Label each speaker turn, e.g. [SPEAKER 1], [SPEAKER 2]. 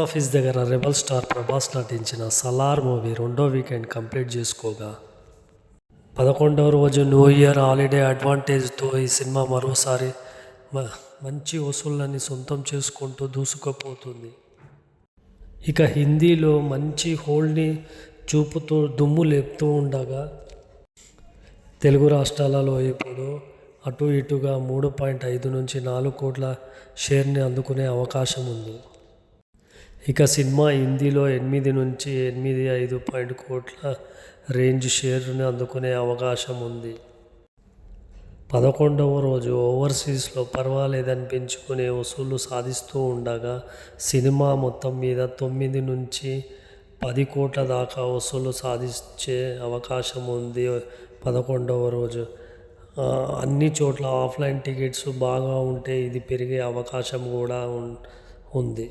[SPEAKER 1] Office దగ్గర rebel star Prabhas నటించిన Salaar movie రెండో వీకెండ్ కంప్లీట్ చేసుకోగా. పదకొండవ రోజు న్యూ ఇయర్ హాలిడే అడ్వాంటేజ్తో ఈ సినిమా మరోసారి మ- మంచి వసూళ్ళని సొంతం చేసుకుంటూ దూసుకుపోతుంది. ఇక హిందీలో మంచి హోల్డ్ని చూపుతూ దుమ్ము లేపుతూ ఉండగా తెలుగు రాష్ట్రాలలో ఇప్పుడు అటు ఇటుగా మూడు పాయింట్ ఐదు నుంచి నాలుగు కోట్ల షేర్ని అందుకునే అవకాశం ఉంది ఇక సినిమా హిందీలో ఎనిమిది నుంచి ఎనిమిది ఐదు పాయింట్ కోట్ల రేంజ్ షేర్ని అందుకునే అవకాశం ఉంది. పదకొండవ రోజు ఓవర్సీస్లో పర్వాలేదనిపించుకునే వసూళ్ళు సాధిస్తూ ఉండగా సినిమా మొత్తం మీద తొమ్మిది నుంచి పది కోట్ల దాకా వసూలు సాధించే అవకాశం ఉంది పదకొండవ రోజు. అన్ని చోట్ల ఆఫ్లైన్ టికెట్స్ బాగా ఉంటే ఇది పెరిగే అవకాశం కూడా ఉంది.